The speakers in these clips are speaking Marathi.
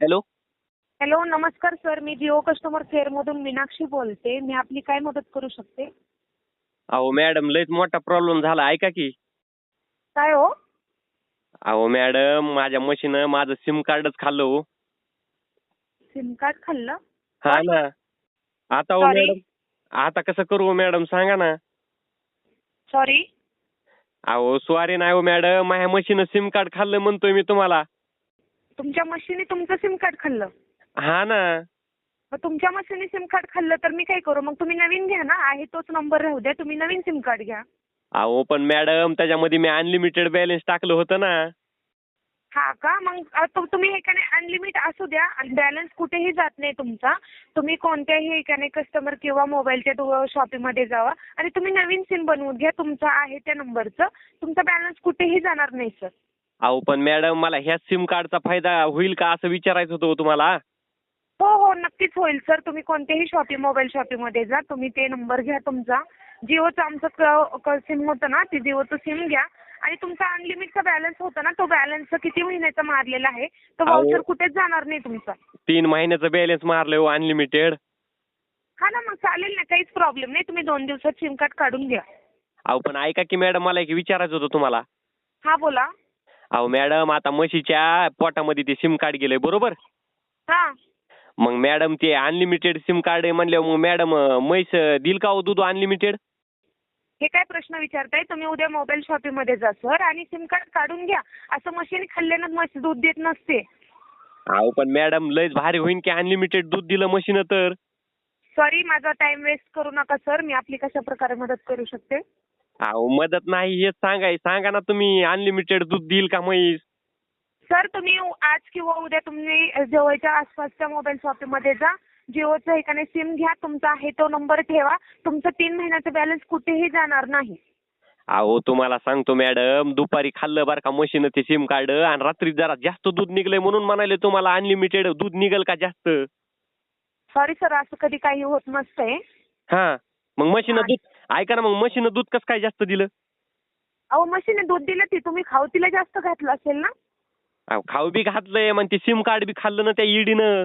हॅलो. हॅलो नमस्कार सर. मी जिओ कस्टमर केअर मधून मीनाक्षी बोलते. मी आपली काय मदत करू शकते? अहो मॅडम लयच मोठा प्रॉब्लेम झाला. ऐका की. काय हो? अहो मॅडम माझ्या मशीनं माझं सिम कार्डच खाल्लं हो. सिम कार्ड खाल्लं? हा ना. आता हो Sorry? मॅडम. आता कसं करू हो मॅडम? सांगा ना. सॉरी अहो स्वारी नाही हो मॅडम. माझ्या मशीनं सिम कार्ड खाल्लं म्हणतोय मी तुम्हाला. तुमच्या मशीने तुमचं सिम कार्ड खाल्लं. हा ना. मग तुमच्या मशीने सिम कार्ड खाल्लं तर मी काय करू? मग तुम्ही नवीन घ्या ना. आहे तोच नंबर राहू द्या. तुम्ही नवीन सिम कार्ड घ्या. अहो पण मॅडम त्याच्यामध्ये मी अनलिमिटेड बॅलन्स टाकलं होतं ना. हा का? मग तुम्ही हे का नाही अनलिमिट असू द्या. आणि बॅलन्स कुठेही जात नाही तुमचा. तुम्ही कोणत्याही एकाने कस्टमर किंवा मोबाईलच्या शॉपीमध्ये जावा. आणि तुम्ही नवीन सिम बनवून घ्या. तुमचं आहे त्या नंबरचं तुमचा बॅलन्स कुठेही जाणार नाही सर अहो पण मॅडम मला ह्या सिम कार्डचा फायदा होईल का असं विचारायचं होतं हो तुम्हाला? हो हो नक्कीच होईल. सर तुम्ही कोणत्याही शॉपी मोबाईल शॉपीमध्ये जा. तुम्ही ते नंबर घ्या तुमचा. जिओचं आमचं सिम होतं ना ते जिओचं सिम घ्या. आणि तुमचा अनलिमिटचा बॅलन्स होता ना तो बॅलन्स किती महिन्याचा मारलेला आहे? तो अहो. वाउचर कुठेच जाणार नाही तुमचा. तीन महिन्याचं बॅलन्स मारलं हो अनलिमिटेड हा ना मग चालेल ना काहीच प्रॉब्लेम नाही. तुम्ही दोन दिवसात सिम कार्ड काढून घ्या. अहो पण ऐका की मॅडम मला एक विचारायचं होतं तुम्हाला. हा बोला. अहो मॅडम आता म्हशीच्या पोटामध्ये ते सिम कार्ड गेलंय बरोबर? हा. मग मॅडम ते अनलिमिटेड सिम कार्ड आहे म्हणल्यावर मग मॅडम म्हैस अं, देईल का हो दूध अनलिमिटेड हे काय प्रश्न विचारताय? तुम्ही उद्या मोबाईल शॉपीमध्ये जा सर आणि सिम कार्ड काढून घ्या. असं मशीन खाल्ल्यानं म्हशी दूध देत नसते. अहो पण मॅडम लयच भारी होईन की अनलिमिटेड दूध दिलं म्हशीनं तर. सॉरी माझा टाइम वेस्ट करू नका सर मी आपली कशा प्रकारे मदत करू शकते? अहो मदत नाही हेच सांगाय सांगा ना तुम्ही अनलिमिटेड दूध देईल का म्हैस? सर तुम्ही आज किंवा उद्या तुम्ही जवळच्या आसपासच्या मोबाईल शॉपीमध्ये जा. जिओचं एकाने सिम घ्या तुमचा आहे तो नंबर ठेवा. तुमचं तीन महिन्याचं बॅलन्स कुठेही जाणार नाही. अहो तुम्हाला सांगतो मॅडम दुपारी खाल्लं बरं का म्हशीनं ते सिम कार्ड आणि रात्री जरा जास्त दूध निघलंय म्हणून म्हणाले तुम्हाला अनलिमिटेड दूध निघेल का जास्त? सॉरी सर असं कधी काही होत नसतंय. हा मग म्हशीनं हा. दूध ऐका ना मग म्हशीनं दूध कसं काय जास्त दिलं? अहो मशीने दूध दिलं ती. तुम्ही खाऊ तिला जास्त घातलं असेल ना? अहो खाऊ बी घातलंय मग ते सिम कार्ड बी खाल्लं ना त्या ईडीनं.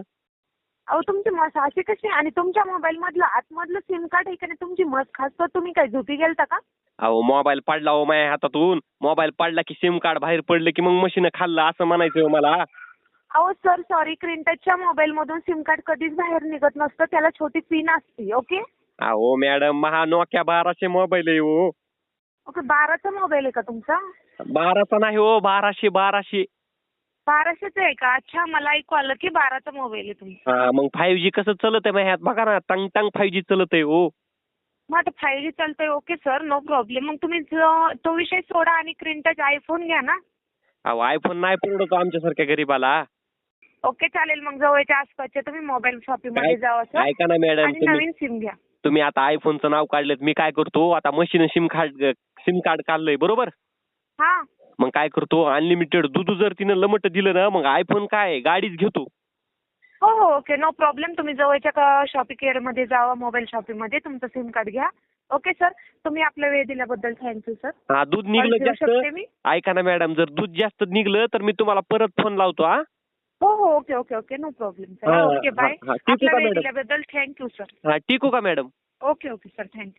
अहो तुमची मस अशी कशी आणि तुमच्या मोबाईल मधलं आतमधलं सिम कार्ड आहे का नाही? तुमची मस खास तुम्ही काय झोपी गेलता का? अहो मोबाईल पडला हो माझ्या हातातून. मोबाईल पडला की सिम कार्ड बाहेर पडलं की मग मशीनं खाल्लं असं म्हणायचं हो मला. अहो सर सॉरी क्रिंटचच्या मोबाईल मधून सिम कार्ड कधीच बाहेर निघत नसतं. त्याला छोटी पिन असते ओके? अहो मॅडम महा नोक्या बाराशे मोबाईल आहे हो. ओके बाराचा मोबाईल आहे का तुमचा? बाराचा नाही हो बाराशे बाराशे. बाराशेच आहे का? अच्छा मला ऐकू आलं की बाराचा मोबाईल आहे तुमचा. हा मग फाईव्ह जी कसं चलत आहे माझ्यात बघा ना टंग टंग फाईव्ह जी चलत आहे हो. मग आता फाईव्ह जी चालतंय ओके सर नो प्रॉब्लेम मग तुम्ही ज- तो विषय सोडा आणि क्रिंटच आयफोन घ्या ना. अहो आयफोन नाही परवडतो आमच्यासारख्या गरीबाला. ओके चालेल. मग जवळच्या आसपासच्या तुम्ही मोबाईल शॉपिंगमध्ये जावा सर ऐका ना मॅडम आणि तुम्ही नवीन सिम घ्या. तुम्ही आता आयफोनचं नाव काढलं मी काय करतो आता machine SIM card SIM card काढलंय बरोबर? हा. मग काय करतो अनलिमिटेड दूध जर तिनं लमट दिलं ना मग आयफोन काय गाडीच घेतो. हो हो ओके नो प्रॉब्लेम तुम्ही जवळच्या शॉपिंग केअरमध्ये जावा मोबाईल शॉपिंगमध्ये तुमचं सिम कार्ड घ्या. ओके सर तुम्ही आपला वेळ दिल्याबद्दल थँक्यू सर हा दूध निघलं जास्त. ऐका ना मॅडम जर दूध जास्त निघलं तर मी तुम्हाला परत फोन लावतो हा. हो हो okay okay okay no problem sir हा, ओके बाय हा, ठीक आहे आपला वेळ? दिल्याबद्दल थँक्यू सर हा टिकू का madam okay okay sir thank you